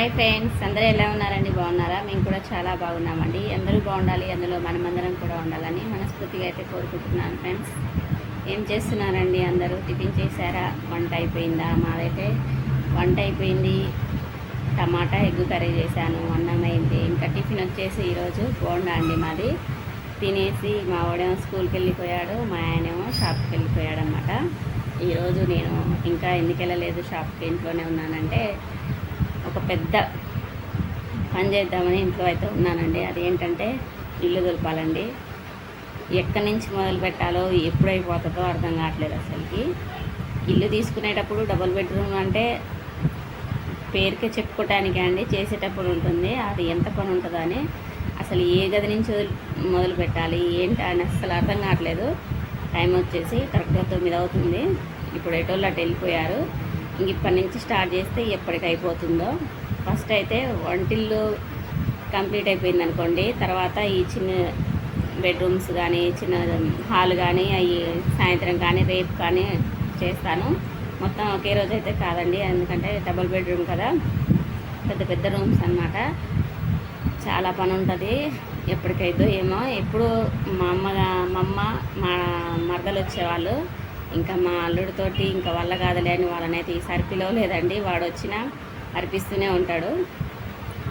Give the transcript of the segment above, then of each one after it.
Hi friends అందరూ ఎలా ఉన్నారండి? బాగున్నారా? మేము కూడా చాలా బాగున్నామండి. అందరూ బాగుండాలి అందులో మనమందరం కూడా ఉండాలని మనస్ఫూర్తిగా అయితే కోరుకుంటున్నాను ఫ్రెండ్స్. ఏం చేస్తున్నారండి అందరూ? టిఫిన్ చేశారా? వంట అయిపోయిందా? మాదైతే వంట అయిపోయింది. టమాటా ఎగ్గు కర్రీ చేశాను అన్నం అయింది. ఇంకా టిఫిన్ వచ్చేసి ఈరోజు బోండా అండి మాది. తినేసి మా వాడేమో స్కూల్కి వెళ్ళిపోయాడు మా ఆయనేమో షాప్కి వెళ్ళిపోయాడు అనమాట ఈరోజు నేను ఇంకా ఎందుకు వెళ్ళలేదు షాప్కి? ఇంట్లోనే ఉన్నానంటే ఒక పెద్ద పని చేద్దామని ఇంట్లో అయితే ఉన్నానండి. అదేంటంటే ఇల్లు దులపాలండి. ఎక్కడి నుంచి మొదలు పెట్టాలో ఎప్పుడు అయిపోతుందో అర్థం కావట్లేదు అసలుకి. ఇల్లు తీసుకునేటప్పుడు డబుల్ బెడ్రూమ్ అంటే పేరుకే చెప్పుకోవటానికే అండి. చేసేటప్పుడు ఉంటుంది. అది ఎంత పని ఉంటుందో అని అసలు ఏ గది నుంచి మొదలు పెట్టాలి ఏంటి అని అసలు అర్థం కావట్లేదు. టైం వచ్చేసి కరెక్ట్గా తొమ్మిది అవుతుంది. ఇప్పుడు ఎటోళ్ళు అటు వెళ్ళిపోయారు. ఇప్పటి నుంచి స్టార్ట్ చేస్తే ఎప్పటికి అయిపోతుందో. ఫస్ట్ అయితే వంటిల్లు కంప్లీట్ అయిపోయింది అనుకోండి. తర్వాత ఈ చిన్న బెడ్రూమ్స్ కానీ చిన్న హాల్ కానీ అవి సాయంత్రం కానీ రేపు కానీ చేస్తాను. మొత్తం ఒకే రోజు అయితే కాదండి. ఎందుకంటే డబుల్ బెడ్రూమ్ కదా. పెద్ద పెద్ద రూమ్స్ అనమాట చాలా పని ఉంటుంది. ఎప్పటికైతే ఏమో. ఎప్పుడు మా అమ్మగా మా అమ్మ మా మరదలు వచ్చేవాళ్ళు. ఇంకా మా అల్లుడితోటి ఇంకా వల్ల కాదులే అని వాళ్ళనైతే ఈసారి పిలవలేదండి. వాడు వచ్చినా అర్పిస్తూనే ఉంటాడు.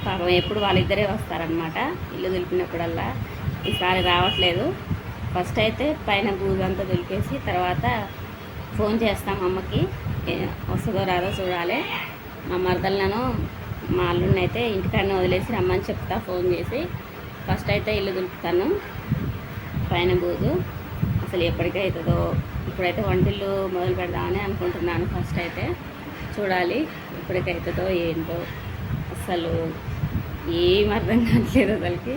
పాపం ఎప్పుడు వాళ్ళిద్దరే వస్తారనమాట ఇల్లు దులిపినప్పుడల్లా. ఈసారి రావట్లేదు. ఫస్ట్ అయితే పైన బూజంతా దులిపేసి తర్వాత ఫోన్ చేస్తాం అమ్మకి. వస్తుందో రాదో చూడాలి. మా మరదలను మా అల్లుడిని అయితే ఇంటికాడనే వదిలేసి రమ్మని చెప్తా ఫోన్ చేసి. ఫస్ట్ అయితే ఇల్లు దులుపుతాను. పైన బూజు అసలు ఎప్పటికీ అవుతుందో. ఇప్పుడైతే వంటిల్లు మొదలు పెడదామని అనుకుంటున్నాను ఫస్ట్ అయితే. చూడాలి ఎప్పటికైతుందో ఏంటో. అసలు ఏం అర్థం కావట్లేదు అసలుకి.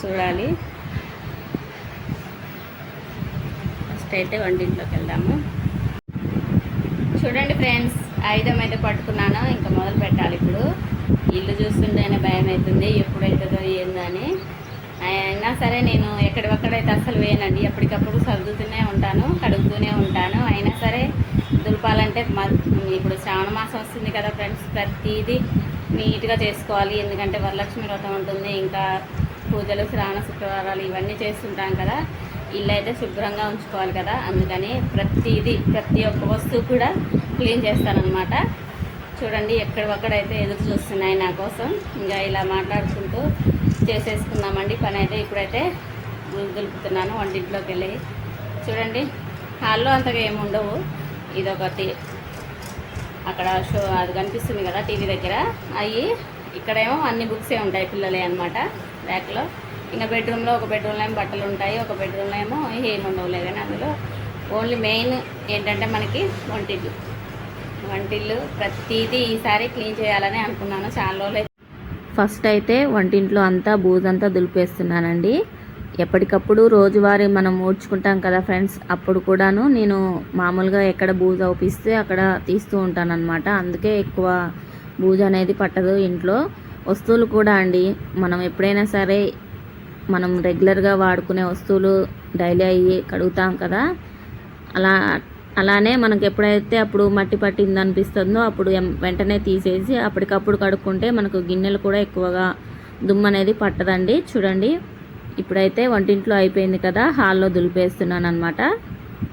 చూడాలి. ఫస్ట్ అయితే వంటింట్లోకి వెళ్దాము. చూడండి ఫ్రెండ్స్ ఆయుధం అయితే పట్టుకున్నాను. ఇంకా మొదలు పెట్టాలి ఇప్పుడు. ఇల్లు చూస్తుంటేనే భయం అవుతుంది ఎప్పుడైతుందో ఏందని అయినా సరే నేను ఎక్కడికక్కడైతే అస్సలు వేయనండి. ఎప్పటికప్పుడు సర్దుతూనే ఉంటాను కడుగుతూనే ఉంటాను. అయినా సరే దులపాలంటే మ- ఇప్పుడు శ్రావణ మాసం వస్తుంది కదా ఫ్రెండ్స్ ప్రతిదీ నీట్గా చేసుకోవాలి. ఎందుకంటే వరలక్ష్మి వ్రతం ఉంటుంది ఇంకా పూజలు శ్రావణ శుక్రవారాలు ఇవన్నీ చేస్తుంటాం కదా. ఇల్లు అయితే శుభ్రంగా ఉంచుకోవాలి కదా. అందుకని ప్రతిదీ ప్రతి ఒక్క వస్తువు కూడా క్లీన్ చేస్తానన్నమాట. చూడండి ఎక్కడొక్కడైతే ఎదురు చూస్తున్నాయి నా కోసం. ఇంకా ఇలా మాట్లాడుకుంటూ చేసేసుకుందామండి. పని అయితే ఇప్పుడైతే దులుపుతున్నాను వంటింట్లోకి వెళ్ళి. చూడండి హాల్లో అంతగా ఏమి ఉండవు. ఇదొకటి. అక్కడ షో అది కనిపిస్తుంది కదా టీవీ దగ్గర. అవి ఇక్కడేమో అన్ని బుక్సే ఉంటాయి పిల్లలే అనమాట ర్యాక్లో. ఇంకా బెడ్రూమ్లో ఒక బెడ్రూమ్లో ఏమో బట్టలు ఉంటాయి ఒక బెడ్రూమ్లో ఏమో ఏమి ఉండవులే కానీ అందులో. ఓన్లీ మెయిన్ ఏంటంటే మనకి వంటిల్లు. వంటిల్లు ప్రతిదీ ఈసారి క్లీన్ చేయాలని అనుకున్నాను. చాలా రోజులు ఫస్ట్ అయితే వంటింట్లో అంతా బూజంతా దులిపేస్తున్నానండి. ఎప్పటికప్పుడు రోజువారీ మనం ఊడ్చుకుంటాం కదా ఫ్రెండ్స్ అప్పుడు కూడాను నేను మామూలుగా ఎక్కడ బూజు అవుపిస్తే అక్కడ తీస్తూ ఉంటానన్నమాట. అందుకే ఎక్కువ బూజు అనేది పట్టదు ఇంట్లో. వస్తువులు కూడా అండి మనం ఎప్పుడైనా సరే మనం రెగ్యులర్గా వాడుకునే వస్తువులు డైలీ అయ్యి కడుగుతాం కదా. అలా అలానే మనకు ఎప్పుడైతే అప్పుడు మట్టి పట్టింది అనిపిస్తుందో అప్పుడు వెంటనే తీసేసి అప్పటికప్పుడు కడుక్కుంటే మనకు గిన్నెలు కూడా ఎక్కువగా దుమ్ము అనేది పట్టదండి. చూడండి ఇప్పుడైతే వంటింట్లో అయిపోయింది కదా హాల్లో దులిపేస్తున్నాను అనమాట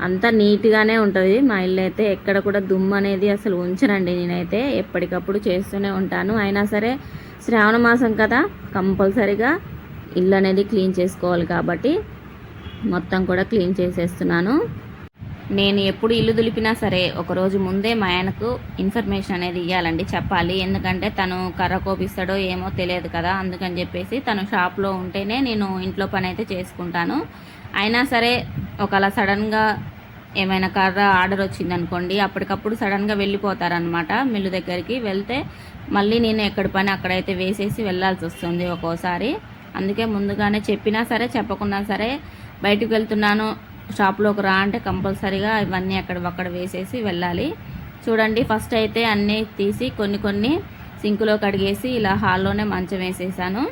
అంతా నీట్గానే ఉంటుంది. మా ఇల్లు అయితే ఎక్కడ కూడా దుమ్ము అనేది అసలు ఉంచనండి నేనైతే. ఎప్పటికప్పుడు చేస్తూనే ఉంటాను. అయినా సరే శ్రావణ మాసం కదా కంపల్సరిగా ఇల్లు అనేది క్లీన్ చేసుకోవాలి కాబట్టి మొత్తం కూడా క్లీన్ చేసేస్తున్నాను. నేను ఎప్పుడు ఇల్లు దులిపినా సరే ఒకరోజు ముందే మా ఆయనకు ఇన్ఫర్మేషన్ అనేది ఇవ్వాలండి చెప్పాలి. ఎందుకంటే తను కర్ర కోపిస్తాడో ఏమో తెలియదు కదా అందుకని చెప్పేసి తను షాప్లో ఉంటేనే నేను ఇంట్లో పని అయితే చేసుకుంటాను. అయినా సరే ఒకవేళ సడన్గా ఏమైనా కర్ర ఆర్డర్ వచ్చిందనుకోండి అప్పటికప్పుడు సడన్గా వెళ్ళిపోతారనమాట మిల్లు దగ్గరికి వెళ్తే. మళ్ళీ నేను ఎక్కడి పని అక్కడైతే వేసేసి వెళ్ళాల్సి వస్తుంది ఒక్కోసారి. అందుకే ముందుగానే చెప్పినా సరే చెప్పకున్నా సరే బయటకు వెళ్తున్నాను. షాప్లోకి రా అంటే కంపల్సరీగా ఇవన్నీ అక్కడ అక్కడ వేసేసి వెళ్ళాలి. చూడండి ఫస్ట్ అయితే అన్నీ తీసి కొన్ని కొన్ని సింకులో కడిగేసి ఇలా హాల్లోనే మంచం వేసేసాను.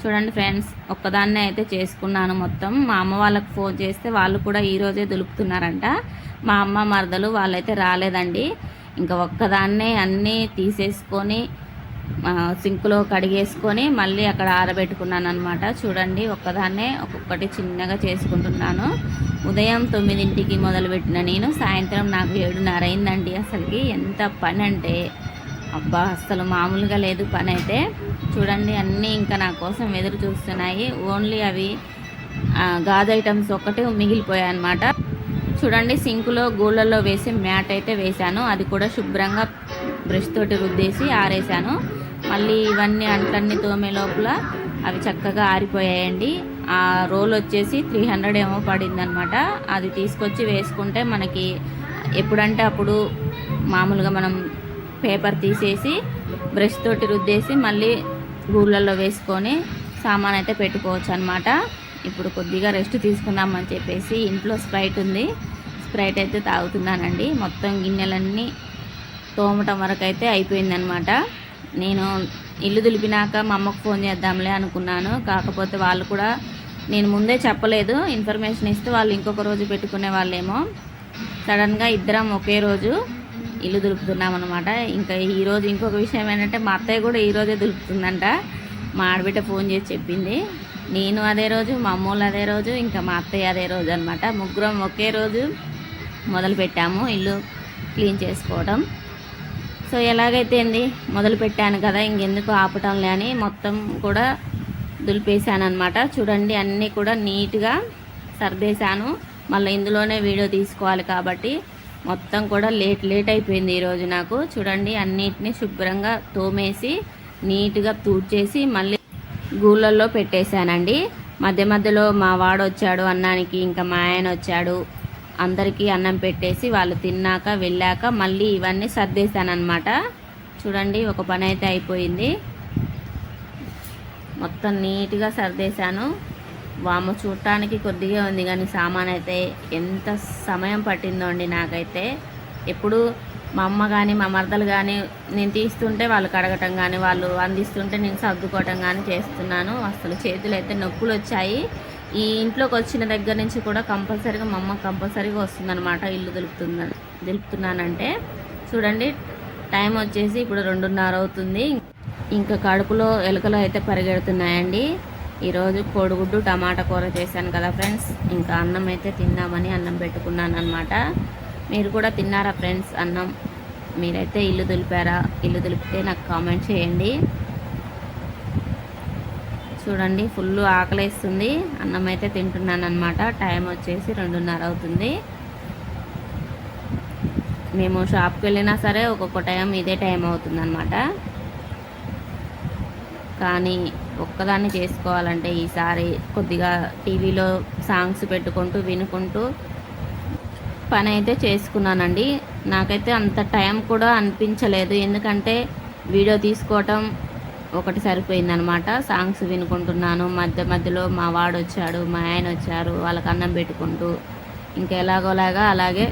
చూడండి ఫ్రెండ్స్ ఒక్కదాన్నే అయితే చేసుకున్నాను మొత్తం. మా అమ్మ వాళ్ళకి ఫోన్ చేస్తే వాళ్ళు కూడా ఈరోజే దులుపుతున్నారంట. మా అమ్మ మరదలు వాళ్ళైతే రాలేదండి. ఇంకా ఒక్కదాన్నే అన్నీ తీసేసుకొని సింక్లో కడిగేసుకొని మళ్ళీ అక్కడ ఆరబెట్టుకున్నాను అనమాట చూడండి ఒక్కదాన్నే ఒక్కొక్కటి చిన్నగా చేసుకుంటున్నాను. ఉదయం తొమ్మిదింటికి మొదలుపెట్టిన నేను సాయంత్రం నాకు ఏడున్నర అయిందండి అసలుకి. ఎంత పని అంటే అబ్బా అసలు మామూలుగా లేదు పని అయితే చూడండి అన్నీ ఇంకా నా కోసం ఎదురు చూస్తున్నాయి. ఓన్లీ అవి గాజు ఐటమ్స్ ఒక్కటే మిగిలిపోయాయి అనమాట చూడండి సింకులో గూళ్ళల్లో వేసి మ్యాట్ అయితే వేశాను. అది కూడా శుభ్రంగా బ్రష్ తోటి రుద్దేసి ఆరేసాను మళ్ళీ ఇవన్నీ అంట్లన్నీ తోమే లోపల అవి చక్కగా ఆరిపోయాయండి. ఆ రోల్ వచ్చేసి త్రీ హండ్రెడ్ ఏమో పడిందనమాట అది తీసుకొచ్చి వేసుకుంటే మనకి ఎప్పుడంటే అప్పుడు మామూలుగా మనం పేపర్ తీసేసి బ్రష్ తోటి రుద్దేసి మళ్ళీ గూళ్ళల్లో వేసుకొని సామాన్ అయితే పెట్టుకోవచ్చు అనమాట ఇప్పుడు కొద్దిగా రెస్ట్ తీసుకుందామని చెప్పేసి ఇంట్లో స్ప్రైట్ ఉంది. స్ప్రైట్ అయితే తాగుతున్నానండి. మొత్తం గిన్నెలన్నీ తోమటం వరకు అయితే అయిపోయిందనమాట నేను ఇల్లు దులిపినాక మా అమ్మకు ఫోన్ చేద్దాంలే అనుకున్నాను. కాకపోతే వాళ్ళు కూడా నేను ముందే చెప్పలేదు. ఇన్ఫర్మేషన్ ఇస్తే వాళ్ళు ఇంకొక రోజు పెట్టుకునే వాళ్ళేమో. సడన్గా ఇద్దరం ఒకే రోజు ఇల్లు దులుపుతున్నాం అనమాట ఇంకా ఈరోజు ఇంకొక విషయం ఏంటంటే మా అత్తయ్య కూడా ఈ రోజే దులుపుతుందంట. మా ఆడబిడ్డ ఫోన్ చేసి చెప్పింది. నేను అదే రోజు మా అమ్మోళ్ళు అదే రోజు ఇంకా మా అత్తయ్య అదే రోజు అనమాట ముగ్గురం ఒకే రోజు మొదలు పెట్టాము ఇల్లు క్లీన్ చేసుకోవడం సో ఎలాగైతే ఏంది మొదలు పెట్టాను కదా ఇంకెందుకు ఆపటంలే అని మొత్తం కూడా దులిపేశాను అనమాట చూడండి అన్నీ కూడా నీట్గా సర్దేశాను. మళ్ళీ ఇందులోనే వీడియో తీసుకోవాలి కాబట్టి మొత్తం కూడా లేట్ లేట్ అయిపోయింది ఈరోజు నాకు. చూడండి అన్నిటిని శుభ్రంగా తోమేసి నీట్గా తూడ్చేసి మళ్ళీ గూళ్ళల్లో పెట్టేశానండి. మధ్య మధ్యలో మా వాడు వచ్చాడు అన్నానికి ఇంకా మా ఆయన వచ్చాడు. అందరికీ అన్నం పెట్టేసి వాళ్ళు తిన్నాక వెళ్ళాక మళ్ళీ ఇవన్నీ సర్దేశానమాట చూడండి ఒక పని అయితే అయిపోయింది. మొత్తం నీట్గా సర్దేశాను. వాము చూడటానికి కొద్దిగా ఉంది కానీ సామాన్ అయితే ఎంత సమయం పట్టిందో అండి నాకైతే. ఎప్పుడు మా అమ్మ కానీ మా మరదలు కానీ నేను తీస్తుంటే వాళ్ళు కడగటం కానీ వాళ్ళు అందిస్తుంటే నేను సర్దుకోవటం కానీ చేస్తున్నాను. అసలు చేతులు అయితే నొప్పులు వచ్చాయి ఈ ఇంట్లోకి వచ్చిన దగ్గర నుంచి కూడా కంపల్సరీగా మా అమ్మ కంపల్సరీగా వస్తుందన్నమాట ఇల్లు దులుపుతుందని దులుపుతున్నానంటే. చూడండి టైం వచ్చేసి ఇప్పుడు రెండున్నర అవుతుంది. ఇంకా కడుపులో ఎలుకలు అయితే పరిగెడుతున్నాయండి. ఈరోజు కోడిగుడ్డు టమాటా కూర చేశాను కదా ఫ్రెండ్స్. ఇంకా అన్నం అయితే తిందామని అన్నం పెట్టుకున్నాను అనమాట మీరు కూడా తిన్నారా ఫ్రెండ్స్ అన్నం? మీరైతే ఇల్లు దులిపారా? ఇల్లు దులిపితే నాకు కామెంట్ చేయండి. చూడండి ఫుల్ ఆకలేస్తుంది. అన్నం అయితే తింటున్నాను అనమాట టైం వచ్చేసి రెండున్నర అవుతుంది. మేము షాప్కి వెళ్ళినా సరే ఒక్కొక్క టైం ఇదే టైం అవుతుంది అనమాట కానీ ఒక్కదాన్ని చేసుకోవాలంటే ఈసారి కొద్దిగా టీవీలో సాంగ్స్ పెట్టుకుంటూ వినుకుంటూ పని అయితే చేసుకున్నానండి. నాకైతే అంత టైం కూడా అనిపించలేదు. ఎందుకంటే వీడియో తీసుకోవటం ఒకటి సరిపోయిందనమాట. సాంగ్స్ వినుకుంటున్నాను. మధ్య మధ్యలో మా వాడు వచ్చాడు మా ఆయన వచ్చారు వాళ్ళకి అన్నం పెట్టుకుంటూ ఇంకా ఎలాగోలాగా అలాగే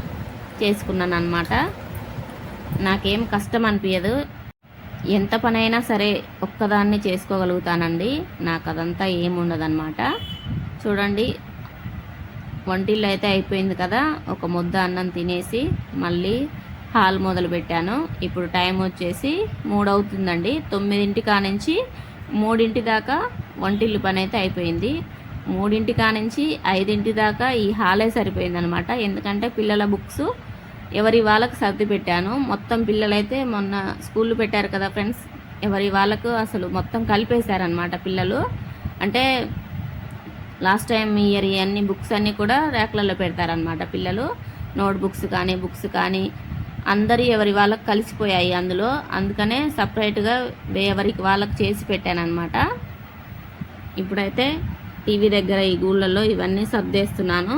చేసుకున్నాను అనమాట నాకేం కష్టం అనిపించదు ఎంత పనైనా సరే ఒక్కదాన్ని చేసుకోగలుగుతానండి. నాకు అదంతా ఏముండదన్నమాట చూడండి వంటిల్లు అయితే అయిపోయింది కదా. ఒక ముద్ద అన్నం తినేసి మళ్ళీ హాల్ మొదలు పెట్టాను ఇప్పుడు టైం వచ్చేసి మూడు అవుతుందండి తొమ్మిదింటి కానించి మూడింటి దాకా వంటిల్లు పని అయితే అయిపోయింది. మూడింటి కానించి ఐదింటి దాకా ఈ హాలే సరిపోయింది అనమాట ఎందుకంటే పిల్లల బుక్స్ ఎవరి వాళ్ళకు సర్ది పెట్టాను. మొత్తం పిల్లలైతే మొన్న స్కూల్ పెట్టారు కదా ఫ్రెండ్స్ ఎవరి వాళ్ళకు అసలు మొత్తం కలిపేశారనమాట పిల్లలు. అంటే లాస్ట్ టైం ఇయర్ అన్ని బుక్స్ అన్నీ కూడా ర్యాక్లలో పెడతారనమాట పిల్లలు. నోట్ బుక్స్ కానీ బుక్స్ కానీ అందరి ఎవరి వాళ్ళకి కలిసిపోయాయి అందులో. అందుకనే సపరేట్గా ఎవరికి వాళ్ళకి చేసి పెట్టానమాట ఇప్పుడైతే టీవీ దగ్గర ఈ గూళ్ళల్లో ఇవన్నీ సర్దేస్తున్నాను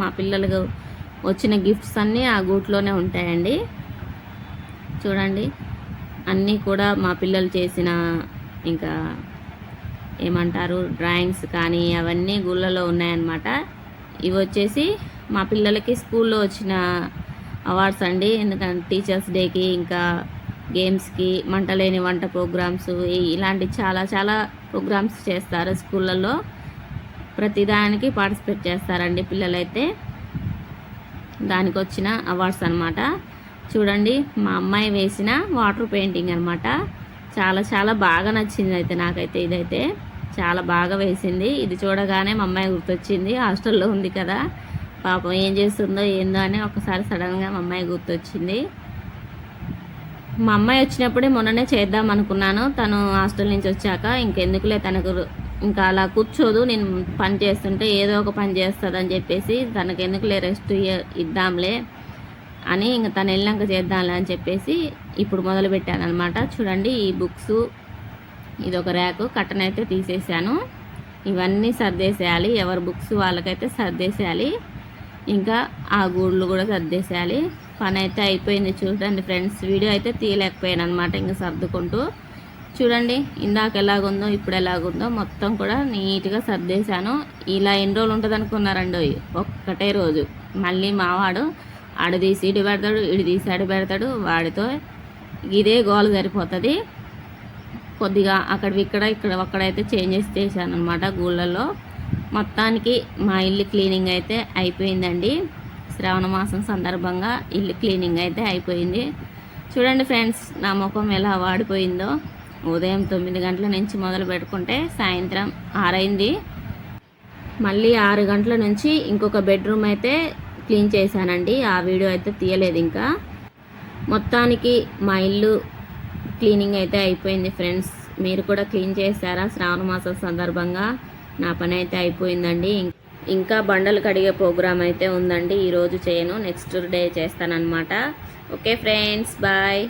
మా పిల్లలకు వచ్చిన గిఫ్ట్స్ అన్నీ ఆ గూట్లోనే ఉంటాయండి. చూడండి అన్నీ కూడా మా పిల్లలు చేసిన ఇంకా ఏమంటారు డ్రాయింగ్స్ కానీ అవన్నీ గుళ్ళలో ఉన్నాయన్నమాట. ఇవి వచ్చేసి మా పిల్లలకి స్కూల్లో వచ్చిన అవార్డ్స్ అండి. ఎందుకంటే టీచర్స్ డేకి ఇంకా గేమ్స్కి మంటలేని వంట ప్రోగ్రామ్స్ ఇలాంటి చాలా చాలా ప్రోగ్రామ్స్ చేస్తారు స్కూళ్ళల్లో. ప్రతిదానికి పార్టిసిపేట్ చేస్తారండి పిల్లలైతే. దానికి వచ్చిన అవార్డ్స్ అనమాట చూడండి మా అమ్మాయి వేసిన వాటర్ పెయింటింగ్ అనమాట చాలా చాలా బాగా నచ్చింది అయితే నాకైతే ఇదైతే. చాలా బాగా వేసింది. ఇది చూడగానే మా అమ్మాయి గుర్తొచ్చింది. హాస్టల్లో ఉంది కదా. పాపం ఏం చేస్తుందో ఏందో అని ఒకసారి సడన్గా మా అమ్మాయి గుర్తొచ్చింది. మా అమ్మాయి వచ్చినప్పుడే మొన్ననే చేద్దాం అనుకున్నాను. తను హాస్టల్ నుంచి వచ్చాక ఇంకెందుకులే తనకు ఇంకా అలా కూర్చోదు నేను పని చేస్తుంటే ఏదో ఒక పని చేస్తుందని చెప్పేసి తనకు ఎందుకులే రెస్ట్ ఇద్దాంలే అని ఇంకా తను వెళ్ళాక చేద్దాంలే అని చెప్పేసి ఇప్పుడు మొదలు పెట్టాను అనమాట చూడండి ఈ బుక్స్ ఇది ఒక ర్యాకు కట్టనైతే అయితే తీసేసాను ఇవన్నీ సర్దేసేయాలి ఎవరి బుక్స్ వాళ్ళకైతే సర్దేసేయాలి. ఇంకా ఆ గూళ్ళు కూడా సర్దేసేయాలి. పని అయితే అయిపోయింది చూడండి ఫ్రెండ్స్. వీడియో అయితే తీయలేకపోయాను అనమాట ఇంకా సర్దుకుంటూ. చూడండి ఇందాక ఎలాగుందో ఇప్పుడు ఎలాగుందో మొత్తం కూడా నీట్గా సర్దేశాను. ఇలా ఎన్ని రోజులు ఉంటుంది అనుకున్నారండి ఒక్కటే రోజు. మళ్ళీ మావాడు ఆడ తీసి ఇటు పెడతాడు ఇటు తీసి అడు పెడతాడు. వాడితో ఇదే గోల సరిపోతుంది. కొద్దిగా అక్కడ ఇక్కడ ఇక్కడ ఒక్కడైతే చేంజెస్ చేశాను అనమాట గూళ్ళల్లో. మొత్తానికి మా ఇల్లు క్లీనింగ్ అయితే అయిపోయిందండి. శ్రావణ మాసం సందర్భంగా ఇల్లు క్లీనింగ్ అయితే అయిపోయింది. చూడండి ఫ్రెండ్స్ నా ముఖం ఎలా వాడిపోయిందో. ఉదయం తొమ్మిది గంటల నుంచి మొదలు పెట్టుకుంటే సాయంత్రం ఆరైంది. మళ్ళీ ఆరు గంటల నుంచి ఇంకొక బెడ్రూమ్ అయితే క్లీన్ చేశానండి. ఆ వీడియో అయితే తీయలేదు ఇంకా. మొత్తానికి మా ఇల్లు క్లీనింగ్ అయితే అయిపోయింది ఫ్రెండ్స్. మీరు కూడా క్లీన్ చేశారా శ్రావణ మాసం సందర్భంగా? నా పని అయితే అయిపోయిందండి ఇంకా బండలు కడిగే ప్రోగ్రామ్ అయితే ఉందండి. ఈరోజు చేయను next day చేస్తానన్నమాట. Okay friends bye.